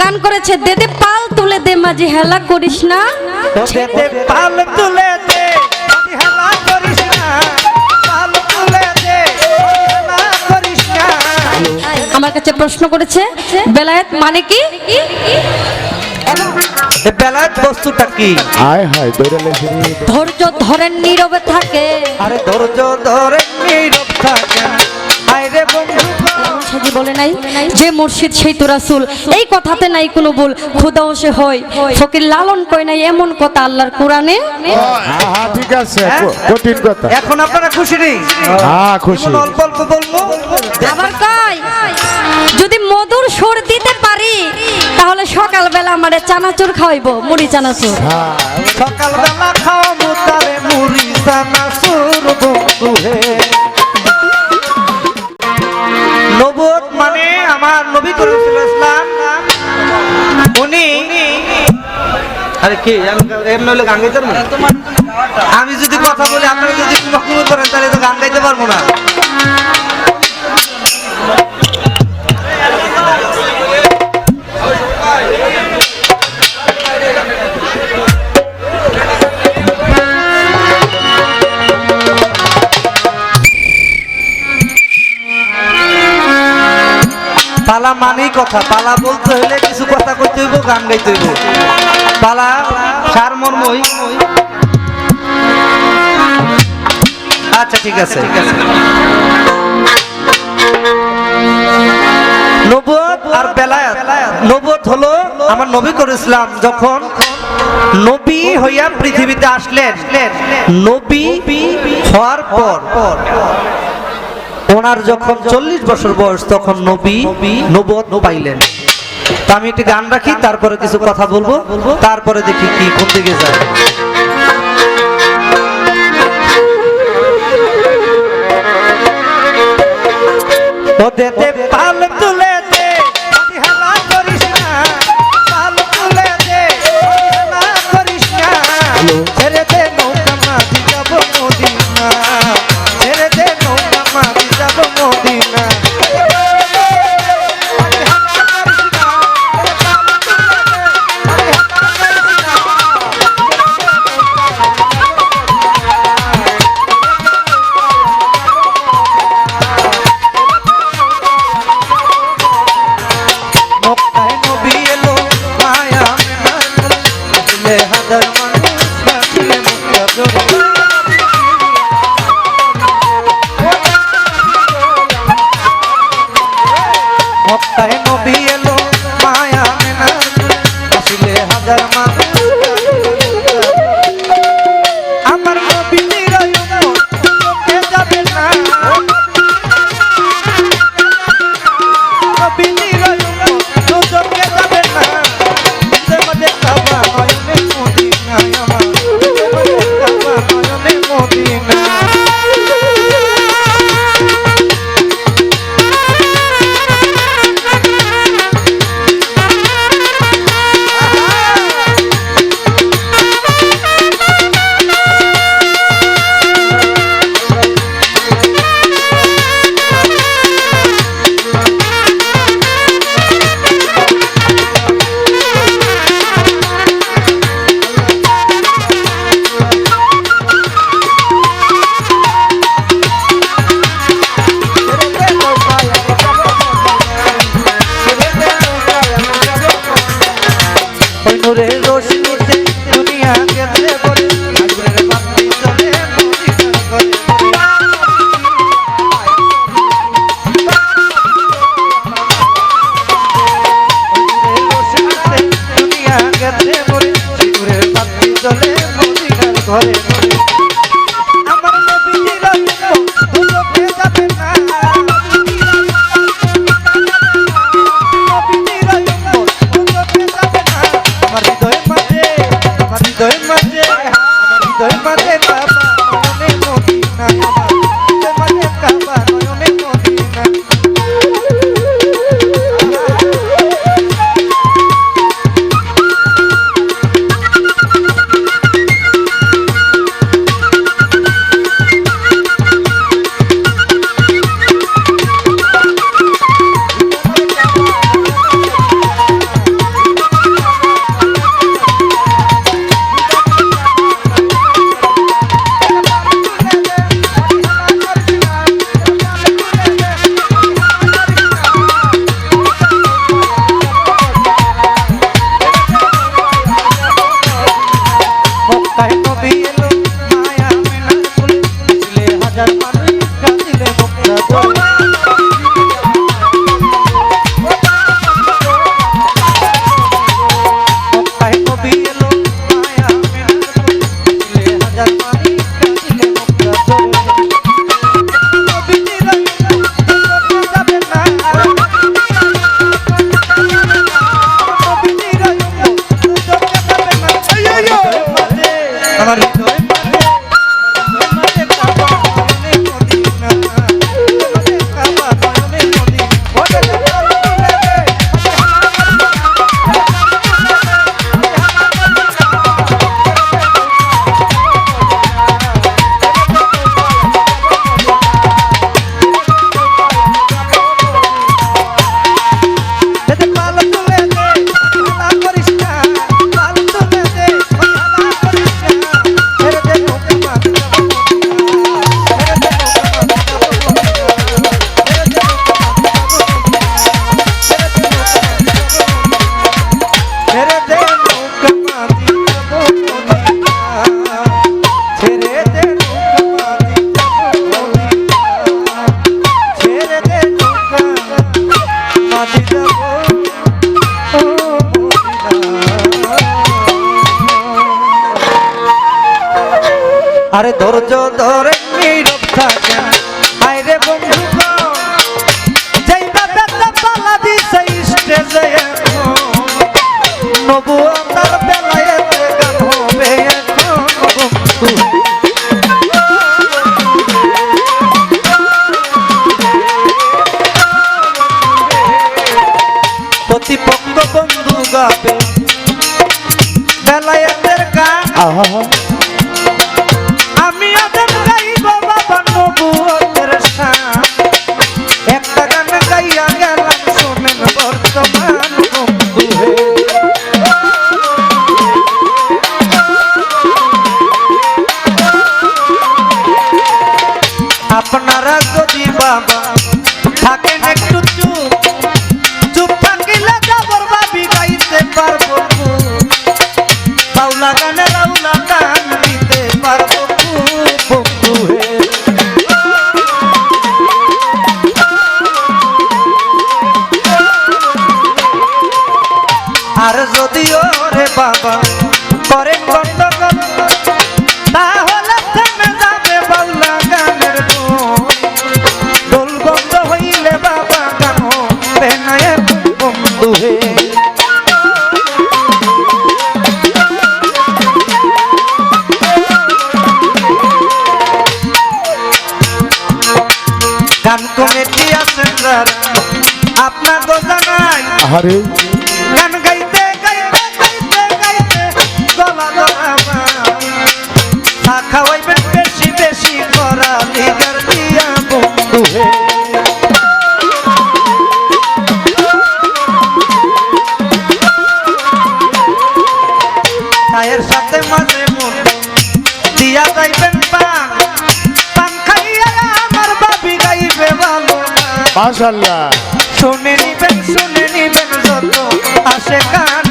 গান করেছে দেদে পাল তুলে দে মাঝি হেলা করিস না। তোদেতে পাল তুলে দে হেলা করিস না। পাল তুলে দে হেলা করিস না। আমার কাছে প্রশ্ন করেছে বেলায়েত মানে কি? এ বেলায় বস্তুটা কি? হায় হায় দৌড়ে লেগে ধৈর্য ধরেন নীরবে থাকে। আরে ধৈর্য ধরে নীরব থাকে। হায় রে বন্ধু সাজি বলে নাই যে মুর্শিদ সেই তো রাসূল। এই কথাতে নাই কোনো ভুল খুদাও সে হয়। ফকির লালন কয় নাই এমন কথা আল্লাহর কোরআনে। হ্যাঁ হ্যাঁ ঠিক আছে হ্যাঁ? কঠিন কথা। এখন আপনারা খুশি নেই? হ্যাঁ খুশি। অল্প অল্প বলব? আবার কয়? যদি মধুর সুর দিতে পারি তাহলে সকালবেলা আমারে চানাচুর খাওয়াইবো মুড়ি চানাচুর। হ্যাঁ। সকালবেলা খাও মুতারে মুড়ি সানা সুর বন্ধু হে। আরে কি নইলে গান গাইতে পারব? আমি যদি কথা বলি, আপনারা যদি করেন, তাহলে তো গান গাইতে পারব না। পালা মানেই কথা, পালা বলতে হলে কিছু কথা কইতে হইব, গান গাইতে হইব। পালা সার মর্মই আচ্ছা ঠিক আছে। নবত আর বেলায়াত। নবত হলো আমার নবী করে ইসলাম যখন নবী হইয়া পৃথিবীতে আসলেন। নবী হওয়ার পর। ওনার যখন চল্লিশ বছর বয়স তখন নবী নবত পাইলেন। তা আমি একটি গান রাখি, তারপরে কিছু কথা বলব, তারপরে দেখি কি কোন দিকে যায়। ও Yo, yo, yo. করতে দুনিয়া গেলে গান হে। চায়ের সাথে মাঝে মধ্যে দিয়া যাইবেন পান। পান খাইয়া আমার বাবি গাইবে ভালো না। শুনে নিবেন শুনে আসে গান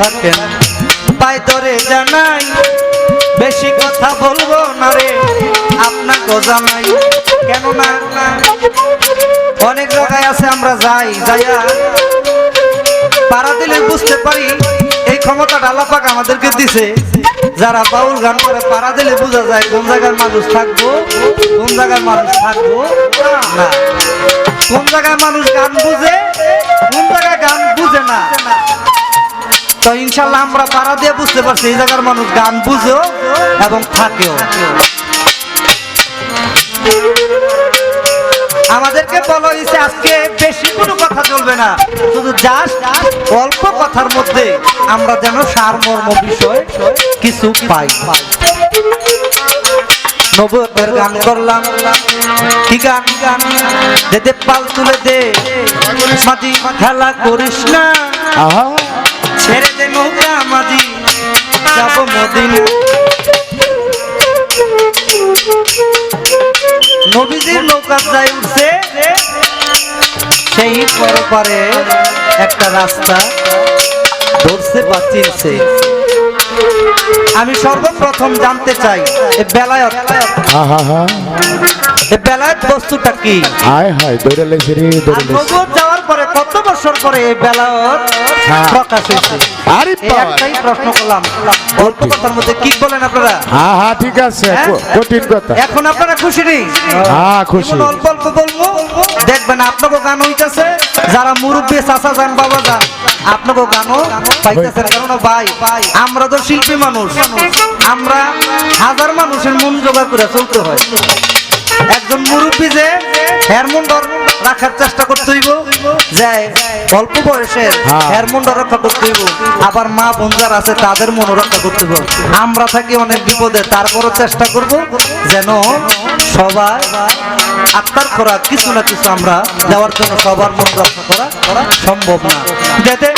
থাকেন। পায় ধরে জানাই, বেশি কথা বলব না রে আপনাকে জানাই। কেন না অনেক জায়গায় আছে, আমরা যাই, যাইয়া পাড়া দিলে বুঝতে পারি, এই ক্ষমতাটা আল্লাপাক আমাদেরকে দিছে। যারা বাউল গান করে, পাড়া দিলে বোঝা যায় কোন জায়গার মানুষ থাকব, কোন জায়গার মানুষ থাকব না। কোন জায়গায় মানুষ গান বুঝে, কোন জায়গায় গান বুঝে না। তো ইনশাল্লাহ আমরা পাড়া দিয়ে বুঝতে পারছি এই জায়গার মানুষ গান বুঝেও এবং থাকেও। আমাদেরকে বলা হয়েছে আজকে বেশি কোনো কথা চলবে না, শুধু জাস্ট অল্প কথার মধ্যে আমরা যেন সারমর্ম বিষয় কিছু পাই। নবতের গান করলাম, কি গান? গান পাল তুলে দে মাঝি খেলা করিস না। ছেড়ে দে নৌকা মাঝি যাব মদিন। নবীজির নৌকা যাই উঠছে সেই পরপারে একটা রাস্তা ধরছে বা চিনছে। আমি সর্বপ্রথম জানতে চাই বেলায়ত। বেলায়ত বস্তুটা কি? হায় হায় দৌড়ে লেছে রে বছর পরে হ্যাঁ। প্রকাশ হয়েছে। আরে এই বাবা। একটাই প্রশ্ন করলাম। অল্প কথার মধ্যে কি বলেন আপনারা? হ্যাঁ হ্যাঁ ঠিক আছে? কঠিন কথা। এখন আপনারা খুশি নেই? খুশি। অল্প অল্প বলব দেখবেন আপনাকে গান হইতেছে যারা মুরব্বী চাচা যান বাবা যান আপনাকে গানও পাইতেছেন ভাই ভাই আমরা তো শিল্পী মানুষ। আমরা হাজার মানুষের মন জোগাড় করে চলতে হয়। একজন মুরব্বী যে হেয়ারমুন্ডর রাখার চেষ্টা করতে হইব যে অল্প বয়সের হ্যাঁ। রক্ষা করতে হইব আবার মা বোন যারা আছে তাদের মনে রক্ষা করতে হইব আমরা থাকি অনেক বিপদে তারপরও চেষ্টা করব যেন সবাই আত্মার খোরাক কিছু না কিছু আমরা দেওয়ার জন্য সবার মন রক্ষা করা করা সম্ভব না যাতে